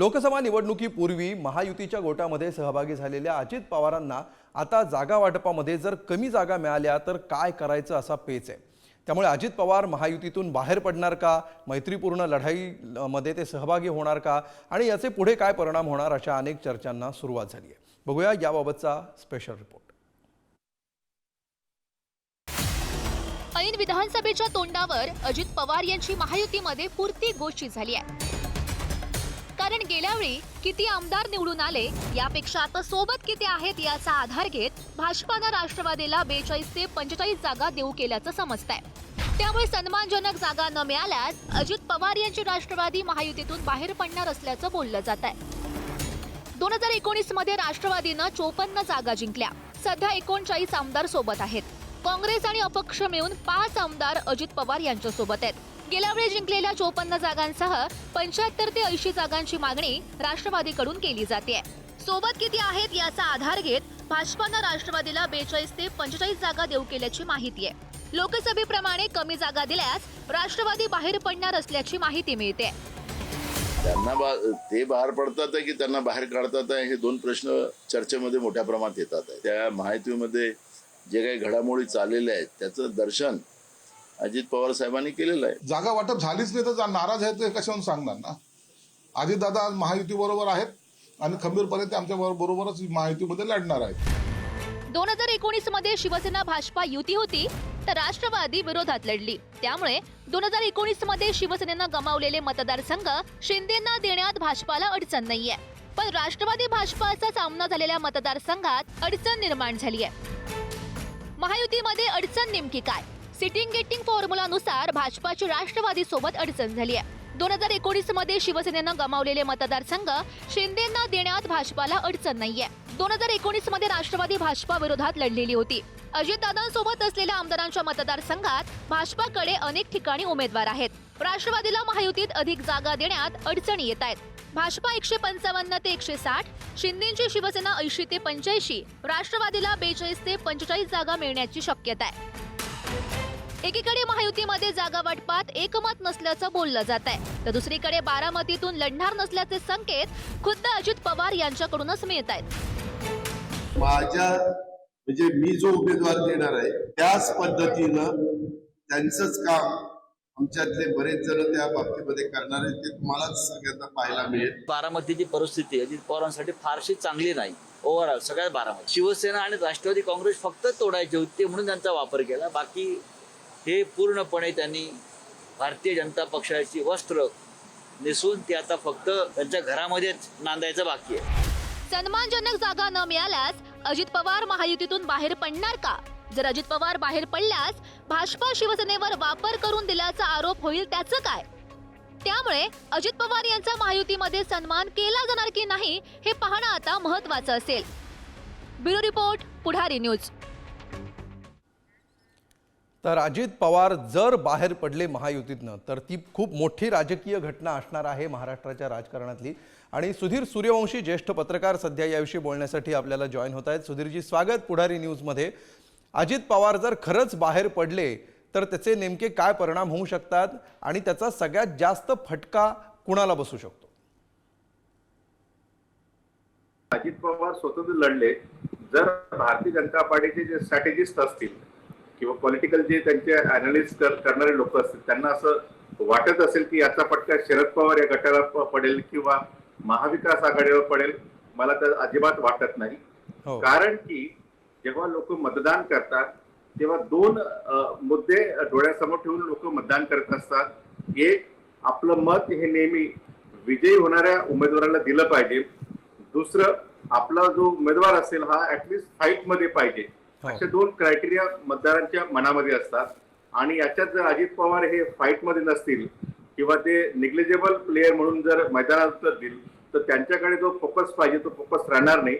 लोकसभा निवडणुकीपूर्वी महायुतीच्या गोटामध्ये सहभागी झालेल्या अजित पवारांना आता जागा वाटपामध्ये जर कमी जागा मिळाल्या तर काय करायचं असा पेच आहे. त्यामुळे अजित पवार महायुतीतून बाहेर पडणार का? मैत्रीपूर्ण लढाईमध्ये ते सहभागी होणार का? आणि याचे पुढे काय परिणाम होणार अशा अनेक चर्चांना सुरुवात झाली आहे. बघूया याबाबतचा स्पेशल रिपोर्ट ऐन विधानसभेच्या तोंडावर अजित पवार यांची महायुतीमध्ये पुरती गोष्टी झाली आहे. गेल्या वेळी किती आमदार निवडून आले यापेक्षा आता सोबत किती आहेत याचा आधार घेत भाजपानं राष्ट्रवादीला बेचाळीस ते पंचेचाळीस जागा देऊ केल्याचं समजत आहे त्यामुळे सन्मानजनक जागा न मिळाल्यास अजित पवार यांची राष्ट्रवादी महायुतीतून बाहेर पडणार असल्याचं बोललं जात आहे दोन हजार एकोणीसमध्ये राष्ट्रवादीनं चोपन्न जागा जिंकल्या. सध्या एकोणचाळीस आमदार सोबत आहेत. काँग्रेस आणि अपक्ष मिळून पाच आमदार अजित पवार यांच्या सोबत आहेत. गेल्या वेळी जिंकलेल्या चोपन्न जागांसह पंच्याहत्तर ते ऐंशी जागांची मागणी राष्ट्रवादीकडून केली जाते. सोबत किती आहेत याचा आधार घेत भाजपानं राष्ट्रवादीला बेचाळीस ते पंचेचाळीस जागा देऊ केल्याची माहिती आहे. लोकसभेप्रमाणे कमी जागा दिल्यास राष्ट्रवादी बाहेर पडणार असल्याची माहिती मिळते. त्यांना बा- ते बाहेर पडतात आहे की त्यांना बाहेर काढतात आहे हे दोन प्रश्न चर्चेमध्ये मोठ्या प्रमाणात येतात आहे. त्या माहितीमध्ये जे काही घडामोडी चाललेल्या आहेत त्याचं दर्शन अजित पवार साहेबांनी केलेलं आहे. जागा वाटप झालीच नाही तर नाराज आहेत ते कशावरून सांगणार ना? अजितदादा आज महायुती बरोबर आहेत आणि खंबीरपणे ते आमच्या बरो- बरोबरच महायुतीमध्ये लढणार आहेत. दोन हजार एकोणीसमध्ये शिवसेना भाजपा युती होती तर राष्ट्रवादी विरोधात लढली. त्यामुळे दोन हजार एकोणीसमध्ये शिवसेनेनं गमावलेले मतदारसंघ शिंदेना देण्यात भाजपाला अडचण नाहीये. पण राष्ट्रवादी भाजपाचा सामना झालेल्या मतदारसंघात अडचण निर्माण झाली आहे महायुतीमध्ये अडचण नेमकी काय? सिटिंग गेटिंग फॉर्म्युलानुसार भाजपाची राष्ट्रवादी सोबत अडचण झाली आहे. दोन हजार एकोणीसमध्ये शिवसेनेनं गमावलेले मतदारसंघ शिंदेना देण्यात भाजपाला अडचण नाहीये. दोन हजार एकोणीसमध्ये राष्ट्रवादी भाजपा विरोधात लढलेली होती. अजितदादांसोबत असलेल्या आमदारांच्या मतदारसंघात भाजपाकडे अनेक ठिकाणी उमेदवार आहेत. राष्ट्रवादीला महायुतीत अधिक जागा देण्यात अडचणी येत आहेत. भाजपा एकशे पंचावन्न ते एकशे साठ शिंदेची शिवसेना ऐंशी ते पंच्याऐंशी राष्ट्रवादीला बेचाळीस ते पंचेचाळीस जागा मिळण्याची शक्यता आहे. एकीकडे महायुतीमध्ये जागा वाटपात एकमत नसल्याचं बोललं जात आहे. तर दुसरीकडे बारामतीतून लढणार नसल्याचे संकेत खुद्द अजित पवार यांच्याकडूनच मिळत आहेत. माझ्या म्हणजे मी जो उमेदवार देणार आहे त्याच पद्धतीनं त्यांचंच काम आमच्यातले बरेच जण त्या बाबतीमध्ये करणार आहेत ते तुम्हालाच सगळ्यांना पाहायला मिळेल. बारामतीची परिस्थिती अजित पवारांसाठी फारशी चांगली नाही. ओव्हरऑल सगळ्यात बारामती. शिवसेना आणि राष्ट्रवादी काँग्रेस फक्त तोडायचे होते म्हणून त्यांचा वापर केला. बाकी हे पूर्णपणे त्यांनी भारतीय जनता पक्षाची वस्त्र नेसून ते आता फक्त त्यांच्या घरामध्येच नांदायचं बाकी आहे. सन्मानजनक जागा न मिळाल्यास अजित पवार महायुतीतून बाहेर पडणार का? जर अजित पवार बाहेर पडल्यास भाजपा शिवसेनेवर वापर करून दिल्याचा आरोप होईल त्याचं काय? त्यामुळे अजित पवार यांचा महायुतीमध्ये सन्मान केला जाणार की नाही हे पाहणं आता महत्वाचं असेल. Bureau report Pudhari news. तर अजित पवार जर बाहेर पडले महायुतीतनं तर ती खूप मोठी राजकीय घटना असणार आहे महाराष्ट्राच्या राजकारणातली. आणि सुधीर सूर्यवंशी ज्येष्ठ पत्रकार सध्या याविषयी बोलण्यासाठी आपल्याला जॉईन होत आहेत. सुधीरजी स्वागत पुढारी न्यूजमध्ये अजित पवार जर खरंच बाहेर पडले तर त्याचे नेमके काय परिणाम होऊ शकतात आणि त्याचा सगळ्यात जास्त फटका कुणाला बसू शकतो? अजित पवार स्वतंत्र लढले. जर भारतीय जनता पार्टीचे जे स्ट्रॅटेजिस्ट असतील किंवा पॉलिटिकल जे त्यांचे अनालिस्ट करणारे लोक असतील त्यांना असं वाटत असेल की याचा फटका शरद पवार या गटाला पडेल किंवा महाविकास आघाडीवर पडेल मला तर अजिबात वाटत नाही. हो. कारण की जेव्हा लोक मतदान करतात तेव्हा दोन मुद्दे डोळ्यासमोर ठेवून लोक मतदान करत असतात. एक आपलं मत हे नेहमी विजयी होणाऱ्या उमेदवाराला दिलं पाहिजे. दुसरं आपला जो उमेदवार असेल हा ऍटलिस्ट फाईटमध्ये पाहिजे. असे दोन क्रायटेरिया मतदारांच्या मनामध्ये असतात. आणि याच्यात जर अजित पवार हे फाईटमध्ये नसतील किंवा ते निग्लिजेबल प्लेअर म्हणून जर मैदानात उतरतील तर त्यांच्याकडे जो फोकस पाहिजे तो फोकस राहणार नाही.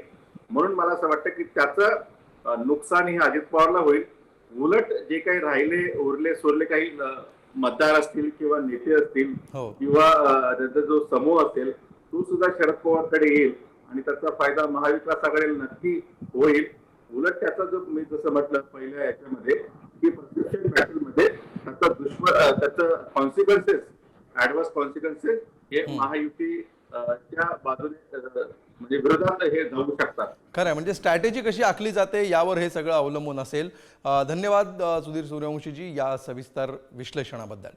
म्हणून मला असं वाटतं की त्याचं नुकसान हे अजित पवारला होईल. उलट जे काही राहिले उरले सोरले काही मतदार असतील किंवा नेते असतील हो. किंवा त्यांचा जो समूह असेल तो सुद्धा शरद पवारकडे येईल आणि त्याचा फायदा महाविकास आघाडीला नक्की होईल. उलट त्याचा जो मी जसं म्हटलं पहिल्या याच्यामध्ये की प्रिस्क्रिप्शन बॅटलमध्ये त्याचा दुष्प त्याचं कॉन्सिक्वेन्सेस ऍडव्हर्स कॉन्सिक्वेन्सेस हे महायुती च्या बाजूने म्हणजे विरोधात हे जाऊ शकतात. खरं म्हणजे स्ट्रॅटेजी कशी आखली जाते यावर हे सगळं अवलंबून असेल. धन्यवाद सुधीर सूर्यवंशीजी या सविस्तर विश्लेषणाबद्दल.